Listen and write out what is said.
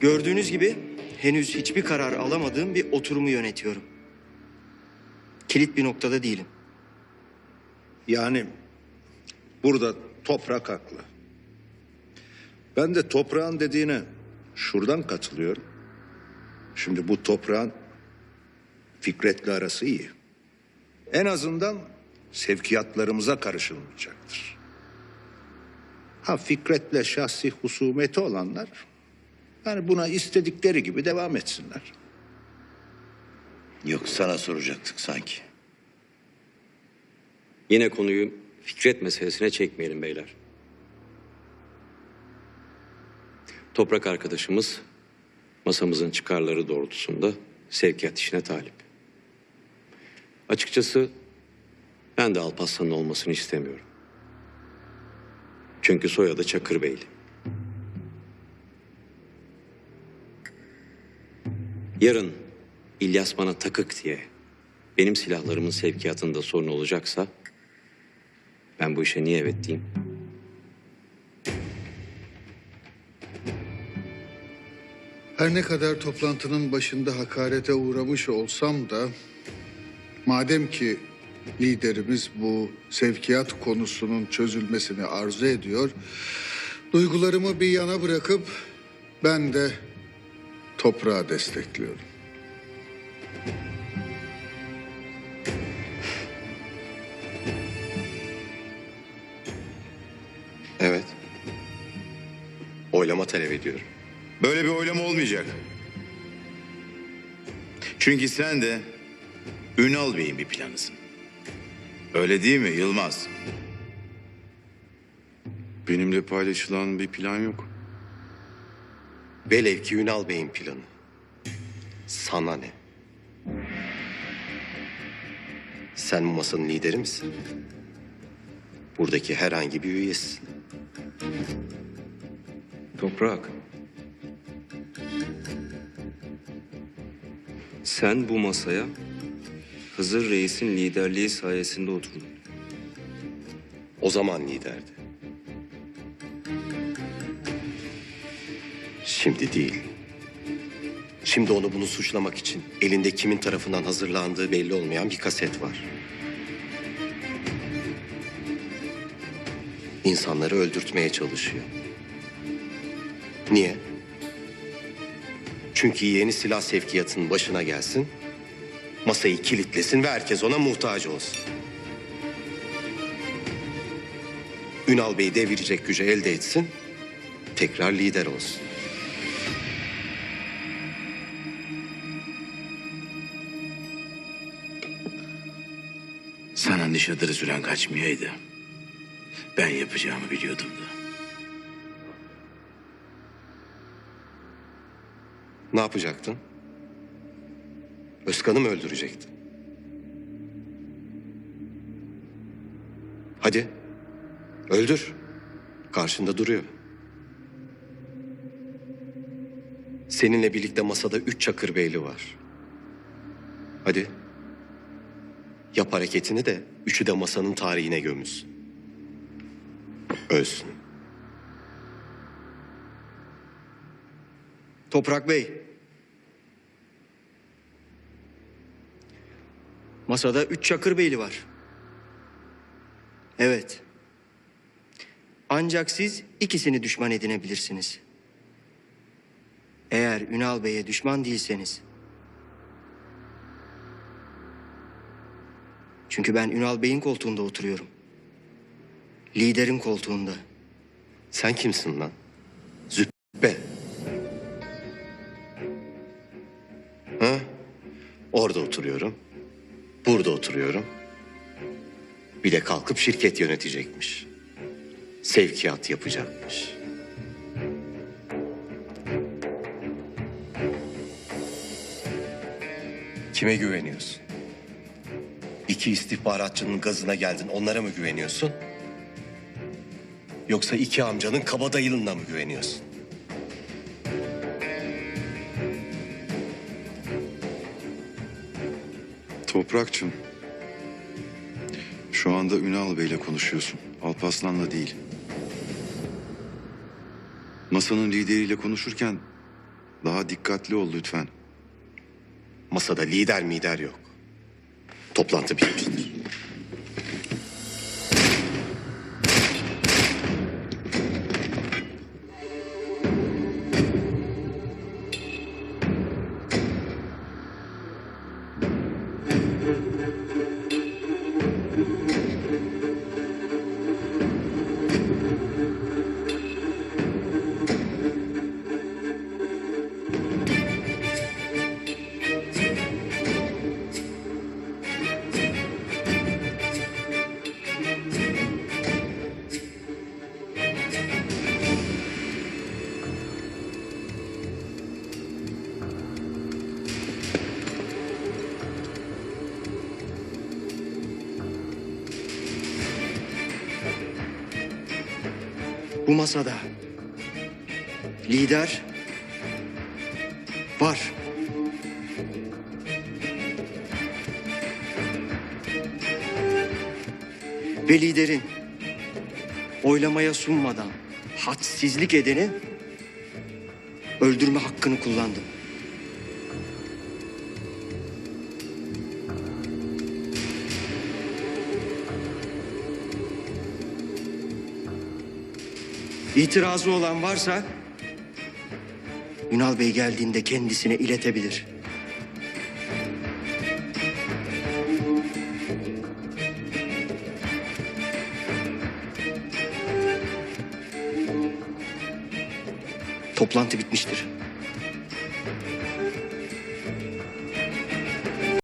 Gördüğünüz gibi henüz hiçbir karar alamadığım bir oturumu yönetiyorum. Kilit bir noktada değilim. Yani burada toprak haklı. Ben de toprağın dediğine şuradan katılıyorum. Şimdi bu toprağın Fikret'le arası iyi. En azından sevkiyatlarımıza karışılmayacaktır. Ha Fikret'le şahsi husumeti olanlar yani buna istedikleri gibi devam etsinler. Yok sana soracaktık sanki. Yine konuyu Fikret meselesine çekmeyelim beyler. Toprak arkadaşımız masamızın çıkarları doğrultusunda sevkiyat işine talip. Açıkçası ben de Alparslan'ın olmasını istemiyorum. Çünkü soyadı Çakırbeyli. Yarın İlyas bana takık diye benim silahlarımın sevkiyatında sorun olacaksa ben bu işe niye evet diyeyim? Her ne kadar toplantının başında hakarete uğramış olsam da madem ki liderimiz bu sevkiyat konusunun çözülmesini arzu ediyor, duygularımı bir yana bırakıp ben de toprağı destekliyorum. Evet. Oylama talep ediyorum. Böyle bir oylama olmayacak. Çünkü sen de Ünal Bey'in bir planısın. Öyle değil mi Yılmaz? Benimle paylaşılan bir plan yok. Velev ki Ünal Bey'in planı. Sana ne? Sen bu masanın lideri misin? Buradaki herhangi bir üyesisin. Toprak. Sen bu masaya Hızır Reis'in liderliği sayesinde oturdun. O zaman liderdi. Şimdi değil. Şimdi onu bunu suçlamak için elinde kimin tarafından hazırlandığı belli olmayan bir kaset var. İnsanları öldürtmeye çalışıyor. Niye? Çünkü yeni silah sevkiyatının başına gelsin, masayı kilitlesin ve herkes ona muhtaç olsun. Ünal Bey'i devirecek gücü elde etsin, tekrar lider olsun. Sana nişadırı süren kaçmayaydı. Ben yapacağımı biliyordum da. Ne yapacaktın? Özkan'ı mı öldürecektin? Hadi. Öldür. Karşında duruyor. Seninle birlikte masada üç çakır beyli var. Hadi. Yap hareketini de üçü de masanın tarihine gömülsün. Ölsün. Toprak Bey. Masada üç Çakır Beyli var. Evet. Ancak siz ikisini düşman edinebilirsiniz. Eğer Ünal Bey'e düşman değilseniz. Çünkü ben Ünal Bey'in koltuğunda oturuyorum. Liderin koltuğunda. Sen kimsin lan? Züppe. Ha? Orada oturuyorum. Burada oturuyorum. Bir de kalkıp şirket yönetecekmiş. Sevkiyat yapacakmış. Kime güveniyorsun? İki istihbaratçının gazına geldin onlara mı güveniyorsun? Yoksa iki amcanın kabadayılığına mı güveniyorsun? Toprakçım. Şu anda Ünal Bey'le konuşuyorsun. Alparslan'la değil. Masanın lideriyle konuşurken Daha dikkatli ol lütfen. Masada lider mider yok. Toplantı bitmiştir. Bu masada lider var. Ve liderin oylamaya sunmadan hadsizlik edeni öldürme hakkını kullandım. İtirazı olan varsa Ünal Bey geldiğinde kendisine iletebilir. Toplantı bitmiştir.